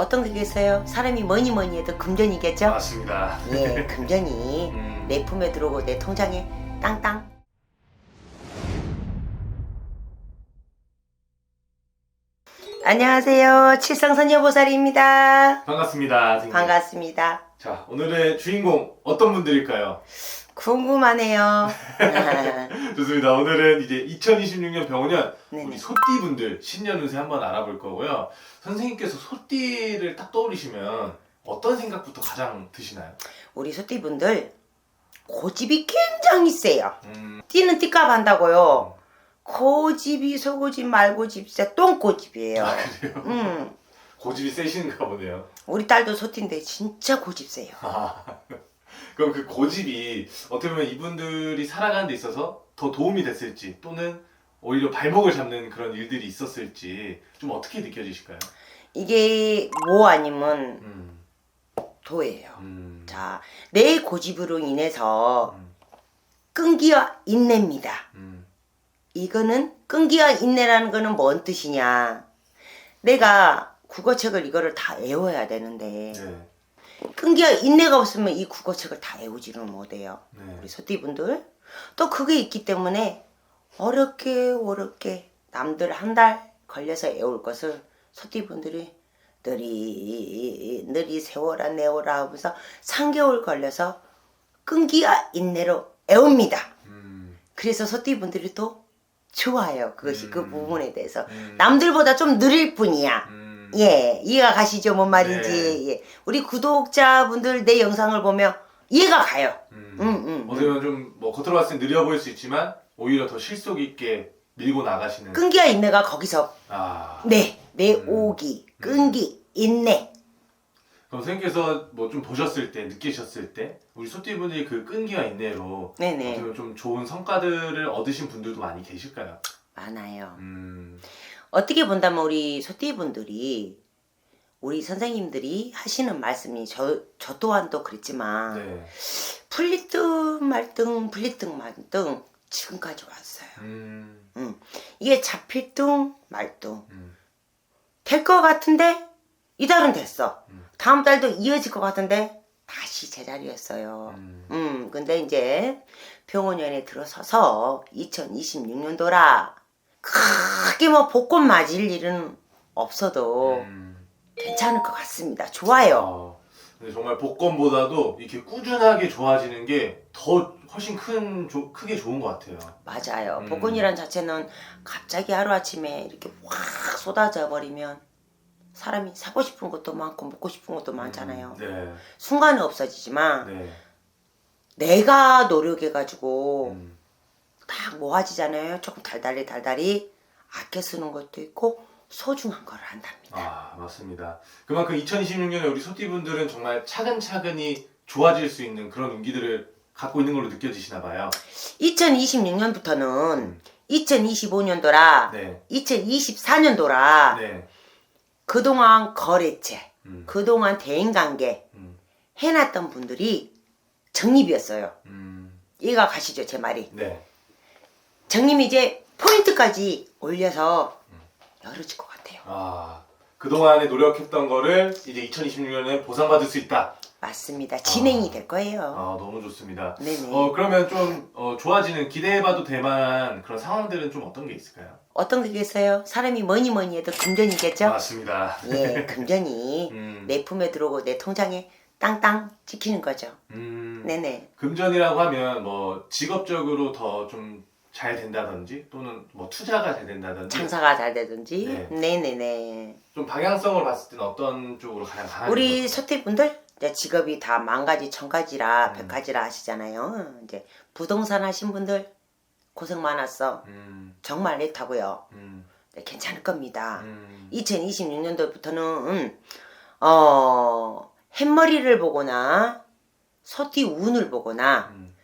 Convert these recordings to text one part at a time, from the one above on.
어떤 거겠어요? 사람이 뭐니 뭐니 해도 금전이겠죠? 맞습니다. 예, 금전이 음. 내 품에 들어오고 내 통장에 땅땅. 안녕하세요. 칠성선녀보살입니다. 반갑습니다. 선생님. 반갑습니다. 자, 오늘의 주인공 어떤 분들일까요? 궁금하네요. 좋습니다. 오늘은 이제 2026년 병원년 네네. 우리 소띠분들 신년 운세 한번 알아볼 거고요. 선생님께서 소띠를 딱 떠올리시면 어떤 생각부터 가장 드시나요? 우리 소띠분들 고집이 굉장히 세요. 음, 띠는 띠값 한다고요. 고집이 소고집 말고집 진짜 똥고집이에요. 아, 그래요? 음, 고집이 세신가 보네요. 우리 딸도 소띠인데 진짜 고집 세요. 아, 그럼 그 고집이 어떻게 보면 이분들이 살아가는 데 있어서 더 도움이 됐을지 또는 오히려 발목을 잡는 그런 일들이 있었을지 좀 어떻게 느껴지실까요? 이게 뭐 아니면 음, 도예요. 음, 자, 내 고집으로 인해서 음, 끈기와 인내입니다. 음, 이거는 끈기와 인내라는 거는 뭔 뜻이냐? 내가 국어책을 이거를 다 외워야 되는데 네, 끈기와 인내가 없으면 이 국어책을 다 외우지를 못해요. 네. 우리 소띠분들 또 그게 있기 때문에 어렵게 어렵게 남들 한 달 걸려서 외울 것을 소띠분들이 느리 느리 세워라 내워라 하면서 3개월 걸려서 끈기와 인내로 외웁니다. 음, 그래서 소띠분들이 또 좋아요. 그것이 그 음. 부분에 대해서 음, 남들보다 좀 느릴 뿐이야. 음, 예, 이해가 가시죠? 뭔 말인지. 네. 예. 우리 구독자분들 내 영상을 보면 이해가 가요. 음. 음, 음. 어떻게 보면 좀뭐 겉으로 봤을 때 느려 보일 수 있지만 오히려 더 실속 있게 밀고 나가시는 끈기와 인내가 거기서 아 네, 내 음. 오기, 끈기, 인내. 그럼 선생님께서 뭐 좀 보셨을 때 느끼셨을 때 우리 소띠분들이 그 끈기와 인내로 어떻게 보면 좀 좋은 성과들을 얻으신 분들도 많이 계실까요? 많아요. 음, 어떻게 본다면 우리 소띠분들이 우리 선생님들이 하시는 말씀이 저, 저 또한도 그랬지만 네. 풀리듯 말듯 풀리듯 말듯 지금까지 왔어요. 음, 이게 잡힐 듯 말듯 음, 될것 같은데 이달은 됐어. 음. 다음 달도 이어질 것 같은데 다시 제자리였어요. 음, 음, 근데 이제 병원연에 들어서서 2026년도라 크게 뭐 복권 맞을 일은 없어도 음. 괜찮을 것 같습니다. 좋아요. 어, 근데 정말 복권보다도 이렇게 꾸준하게 좋아지는 게 더 훨씬 큰 조- 크게 좋은 것 같아요. 맞아요. 음. 복권이란 자체는 갑자기 하루아침에 이렇게 확 쏟아져 버리면 사람이 사고 싶은 것도 많고 먹고 싶은 것도 많잖아요. 음, 네, 순간은 없어지지만 네. 내가 노력해가지고 음, 딱 모아지잖아요. 조금 달달이 달달이 아껴 쓰는 것도 있고 소중한 걸 한답니다. 아 맞습니다. 그만큼 2026년에 우리 소띠분들은 정말 차근차근히 좋아질 수 있는 그런 운기들을 갖고 있는 걸로 느껴지시나 봐요. 2026년부터는 음, 2025년도라 네, 2024년도라 네, 그동안 거래체, 음, 그동안 대인관계 음, 해놨던 분들이 정립이었어요. 음, 이해가 가시죠 제 말이. 네, 정립이 이제 포인트까지 올려서 음. 열어질 것 같아요. 아 그동안에 노력했던 거를 이제 2026년에 보상받을 수 있다. 맞습니다. 진행이 아. 될 거예요. 아 너무 좋습니다. 네네. 어 그러면 좀 어, 좋아지는 기대해봐도 될 만한 그런 상황들은 좀 어떤 게 있을까요? 어떤 거겠어요? 사람이 뭐니 뭐니 해도 금전이겠죠? 맞습니다. 예, 금전이 음, 내 품에 들어오고 내 통장에 땅땅 찍히는 거죠. 음, 네네. 금전이라고 하면 뭐 직업적으로 더 좀 잘 된다든지 또는 뭐 투자가 잘 된다든지 장사가 잘 되든지. 네. 네네네. 좀 방향성을 봤을 때는 어떤 쪽으로 가장 강하게 우리 서태분들 이제 직업이 다 만 가지, 천 가지라, 음. 백 가지라 하시잖아요. 이제 부동산 하신 분들 고생 많았어. 음, 정말 넷하고요. 음, 네, 괜찮을 겁니다. 음, 2026년도부터는 어 햇머리를 보거나 소띠 운을 보거나 음,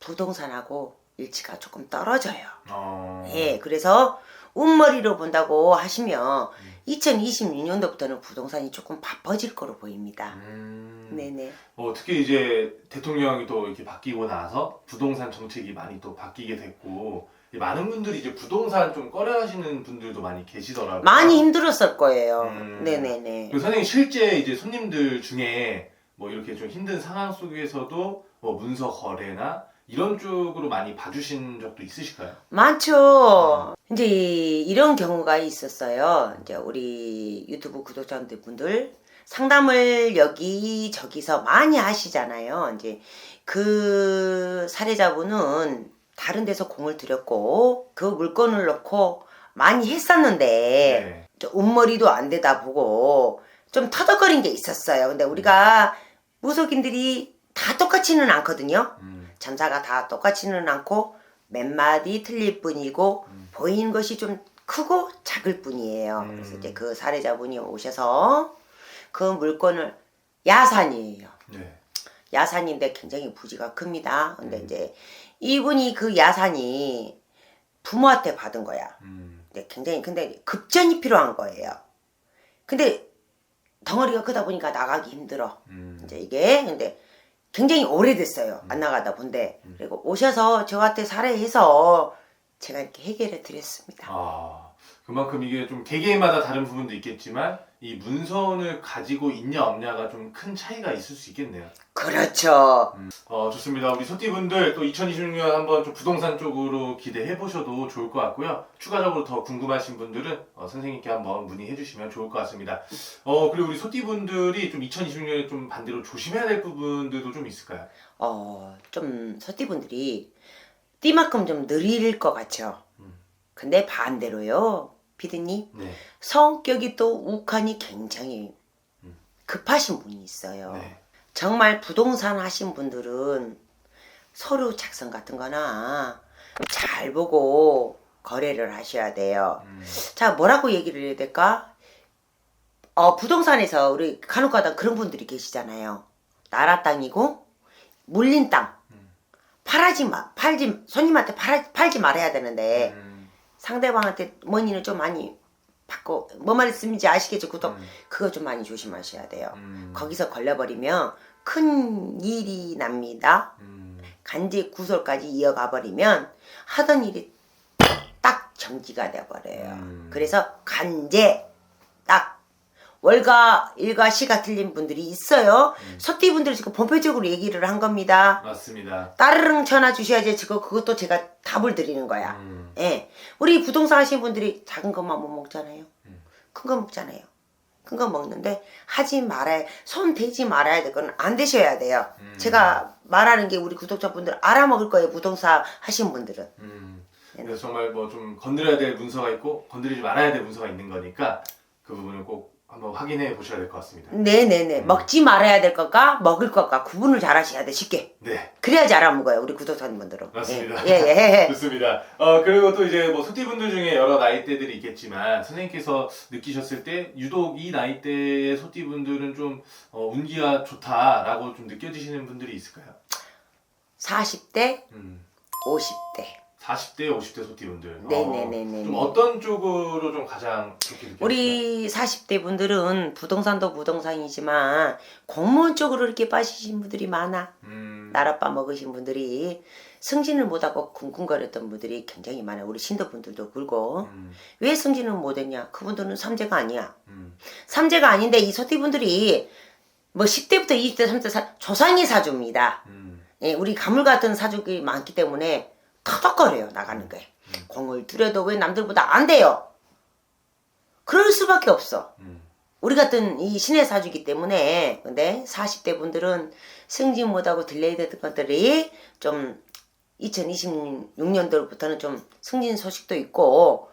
부동산하고 일치가 조금 떨어져요. 어, 예, 그래서 운머리로 본다고 하시면 음. 2026년도부터는 부동산이 조금 바빠질 거로 보입니다. 음, 네네. 어, 특히 이제 대통령이 또 이렇게 바뀌고 나서 부동산 정책이 많이 또 바뀌게 됐고 이 많은 분들이 이제 부동산 좀 꺼려하시는 분들도 많이 계시더라고요. 많이 힘들었을 거예요. 음. 네네네. 그 선생님 실제 이제 손님들 중에 뭐 이렇게 좀 힘든 상황 속에서도 뭐 문서 거래나 이런 쪽으로 많이 봐주신 적도 있으실까요? 많죠. 이제 이런 경우가 있었어요. 이제 우리 유튜브 구독자분들 분들 상담을 여기 저기서 많이 하시잖아요. 이제 그 사례자분은 다른 데서 공을 들였고 그 물건을 넣고 많이 했었는데 네. 저 운머리도 안 되다 보고 좀 터덕거린 게 있었어요. 근데 우리가 무속인들이 다 똑같지는 않거든요. 음, 점사가 다 똑같지는 않고 몇 마디 틀릴 뿐이고 음. 보이는 것이 좀 크고 작을 뿐이에요. 음. 그래서 이제 그 사례자분이 오셔서 그 물건을 야산이에요. 네. 야산인데 굉장히 부지가 큽니다. 근데 음. 이제 이분이 그 야산이 부모한테 받은 거야. 음, 근데 굉장히 근데 급전이 필요한 거예요. 근데 덩어리가 크다 보니까 나가기 힘들어. 음. 이제 이게 근데 굉장히 오래됐어요. 안 나가다 본데 음. 그리고 오셔서 저한테 사례해서 제가 이렇게 해결해 드렸습니다. 아, 그만큼 이게 좀 개개인마다 다른 부분도 있겠지만 이 문서를 가지고 있냐 없냐가 좀 큰 차이가 있을 수 있겠네요. 그렇죠. 어, 좋습니다. 우리 소띠분들 또 2026년 한번 좀 부동산 쪽으로 기대해 보셔도 좋을 것 같고요. 추가적으로 더 궁금하신 분들은 어, 선생님께 한번 문의해 주시면 좋을 것 같습니다. 어, 그리고 우리 소띠분들이 좀 2026년에 좀 반대로 조심해야 될 부분들도 좀 있을까요? 어, 좀 서띠분들이 띠만큼 좀 느릴 것 같죠. 음. 근데 반대로요, 피디님 네. 성격이 또 욱하니 굉장히 음. 급하신 분이 있어요. 네. 정말 부동산 하신 분들은 서류 작성 같은 거나 잘 보고 거래를 하셔야 돼요. 음, 자, 뭐라고 얘기를 해야 될까? 어, 부동산에서 우리 간혹가다 그런 분들이 계시잖아요. 나라 땅이고 물린 땅. 음. 팔하지 마, 팔지, 손님한테 팔, 팔지 말아야 되는데 음, 상대방한테 머니는 좀 많이 받고, 뭐 말씀인지 아시겠죠? 그것도 음, 그거 좀 많이 조심하셔야 돼요. 음, 거기서 걸려버리면 큰 일이 납니다. 음, 간제 구설까지 이어가 버리면 하던 일이 딱 정지가 돼버려요. 음. 그래서 간제 딱 월가 일과 시가 틀린 분들이 있어요. 음. 서띠 분들 지금 본표적으로 얘기를 한 겁니다. 맞습니다. 따르릉 전화 주셔야지 지금 그것도 제가 답을 드리는 거야. 음, 예. 우리 부동산 하신 분들이 작은 것만 못 먹잖아요. 음. 큰거 먹잖아요. 큰 거 먹는데 하지 말아야 손 대지 말아야 될 건 안 되셔야 돼요. 음. 제가 말하는 게 우리 구독자분들 알아먹을 거예요. 부동산 하신 분들은. 음. 네. 그래서 정말 뭐 좀 건드려야 될 문서가 있고 건드리지 말아야 될 문서가 있는 거니까 그 부분을 꼭 한번 확인해 보셔야 될 것 같습니다. 네네네. 음. 먹지 말아야 될 것과 먹을 것과 구분을 잘 하셔야 돼. 쉽게. 네, 그래야지 알아먹어요. 우리 구독자분들은. 맞습니다. 예, 예, 예. 좋습니다. 어 그리고 또 이제 뭐 소띠분들 중에 여러 나이대들이 있겠지만 선생님께서 느끼셨을 때 유독 이 나이대의 소띠분들은 좀 어, 운기가 좋다라고 좀 느껴지시는 분들이 있을까요? 40대, 음, 50대. 40대, 50대 소띠분들. 네네네네. 어, 좀 어떤 쪽으로 좀 가장 좋게 느껴지세요? 우리 40대 분들은 부동산도 부동산이지만 공무원 쪽으로 이렇게 빠지신 분들이 많아. 음, 나랏밥 먹으신 분들이 승진을 못하고 쿵쿵거렸던 분들이 굉장히 많아요. 우리 신도분들도 그렇고. 음, 왜 승진을 못했냐? 그분들은 삼재가 아니야. 음, 삼재가 아닌데 이 소띠분들이 뭐 10대부터 20대, 30대 사, 조상의 사주입니다. 음, 예, 우리 가물 같은 사주가 많기 때문에 터덕거려요 나가는 게. 음. 공을 들여도 왜 남들보다 안 돼요? 그럴 수밖에 없어. 음, 우리 같은 이 신의 사주기 때문에 근데 40대 분들은 승진 못하고 딜레이 됐던 것들이 좀 2026년도부터는 좀 승진 소식도 있고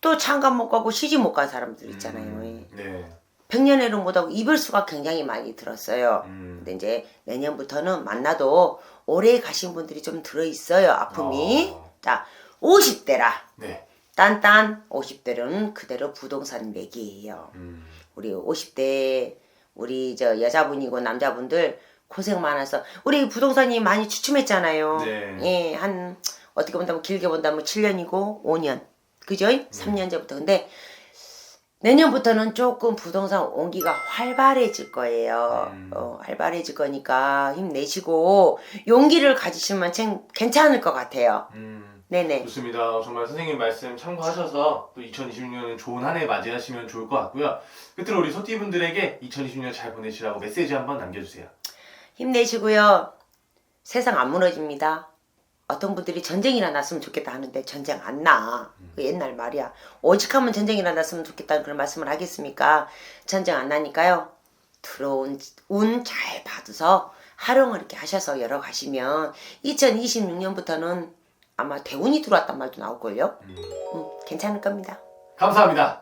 또 창간 못 가고 시집 못 간 사람들 있잖아요. 음, 네. 백년해를 못하고 이별수가 굉장히 많이 들었어요. 음, 근데 이제 내년부터는 만나도 오래 가신 분들이 좀 들어있어요. 아픔이. 어. 자, 50대라. 네. 딴딴 50대는 그대로 부동산 매기예요. 음, 우리 50대 우리 저 여자분이고 남자분들 고생 많아서 우리 부동산이 많이 추춤했잖아요. 네. 예, 한 어떻게 본다면 길게 본다면 7년이고 5년. 그죠? 음. 3년 전부터. 근데 내년부터는 조금 부동산 온기가 활발해질 거예요. 음. 어, 활발해질 거니까 힘내시고 용기를 가지시면 참 괜찮을 것 같아요. 음, 네네. 좋습니다. 정말 선생님 말씀 참고하셔서 또 2026년은 좋은 한 해 맞이하시면 좋을 것 같고요. 끝으로 우리 소띠분들에게 2026년 잘 보내시라고 메시지 한번 남겨주세요. 힘내시고요. 세상 안 무너집니다. 어떤 분들이 전쟁이 일어났으면 좋겠다 하는데 전쟁 안 나. 그 옛날 말이야. 오직 하면 전쟁이 일어났으면 좋겠다는 그런 말씀을 하겠습니까? 전쟁 안 나니까요. 들어온 운 잘 받아서 활용을 이렇게 하셔서 열어 가시면 2026년부터는 아마 대운이 들어왔단 말도 나올걸요? 음, 괜찮을 겁니다. 감사합니다.